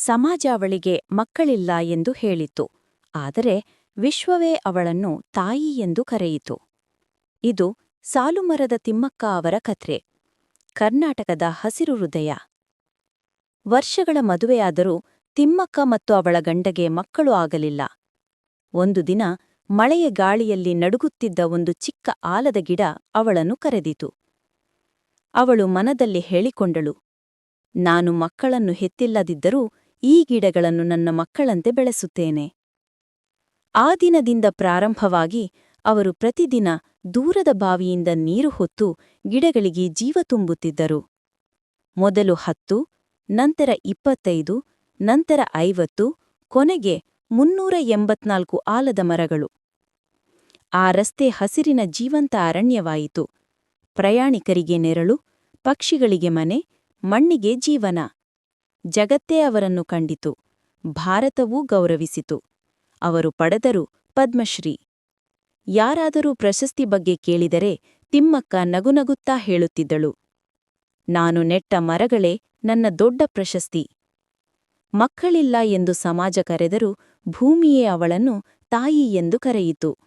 ಸಮಾಜ ಅವಳಿಗೆ ಮಕ್ಕಳಿಲ್ಲ ಎಂದು ಹೇಳಿತು ಆದರೆ ವಿಶ್ವವೇ ಅವಳನ್ನು ತಾಯಿ ಎಂದು ಕರೆಯಿತು. ಇದು ಸಾಲುಮರದ ತಿಮ್ಮಕ್ಕ ಅವರ ಕಥೆ ಕರ್ನಾಟಕದ ಹಸಿರು ಹೃದಯ. ವರ್ಷಗಳ ಮದುವೆಯಾದರೂ ತಿಮ್ಮಕ್ಕ ಮತ್ತು ಅವಳ ಗಂಡಗೆ ಮಕ್ಕಳು ಆಗಲಿಲ್ಲ. ಒಂದು ದಿನ ಮಳೆಯ ಗಾಳಿಯಲ್ಲಿ ನಡುಗುತ್ತಿದ್ದ ಒಂದು ಚಿಕ್ಕ ಆಲದ ಗಿಡ ಅವಳನ್ನು ಕರೆದಿತು. ಅವಳು ಮನದಲ್ಲಿ ಹೇಳಿಕೊಂಡಳು, ನಾನು ಮಕ್ಕಳನ್ನು ಹೆತ್ತಿಲ್ಲದಿದ್ದರೂ ಈ ಗಿಡಗಳನ್ನು ನನ್ನ ಮಕ್ಕಳಂತೆ ಬೆಳೆಸುತ್ತೇನೆ. ಆ ದಿನದಿಂದ ಪ್ರಾರಂಭವಾಗಿ ಅವರು ಪ್ರತಿದಿನ ದೂರದ ಬಾವಿಯಿಂದ ನೀರು ಹೊತ್ತು ಗಿಡಗಳಿಗೆ ಜೀವ ತುಂಬುತ್ತಿದ್ದರು. ಮೊದಲು ಹತ್ತು, ನಂತರ ಇಪ್ಪತ್ತೈದು, ನಂತರ ಐವತ್ತು, ಕೊನೆಗೆ ಮುನ್ನೂರ ಎಂಬತ್ನಾಲ್ಕು ಆಲದ ಮರಗಳು. ಆ ರಸ್ತೆ ಹಸಿರಿನ ಜೀವಂತ ಅರಣ್ಯವಾಯಿತು. ಪ್ರಯಾಣಿಕರಿಗೆ ನೆರಳು, ಪಕ್ಷಿಗಳಿಗೆ ಮನೆ, ಮಣ್ಣಿಗೆ ಜೀವನ. ಜಗತ್ತೇ ಅವರನ್ನು ಕಂಡಿತು, ಭಾರತವೂ ಗೌರವಿಸಿತು. ಅವರು ಪಡೆದರು ಪದ್ಮಶ್ರೀ. ಯಾರಾದರೂ ಪ್ರಶಸ್ತಿ ಬಗ್ಗೆ ಕೇಳಿದರೆ ತಿಮ್ಮಕ್ಕ ನಗುನಗುತ್ತಾ ಹೇಳುತ್ತಿದ್ದಳು. ನಾನು ನೆಟ್ಟ ಮರಗಳೇ, ನನ್ನ ದೊಡ್ಡ ಪ್ರಶಸ್ತಿ. ಮಕ್ಕಳಿಲ್ಲ ಎಂದು ಸಮಾಜ ಕರೆದರೂ ಭೂಮಿಯೇ ಅವಳನ್ನು ತಾಯಿ ಎಂದು ಕರೆಯಿತು.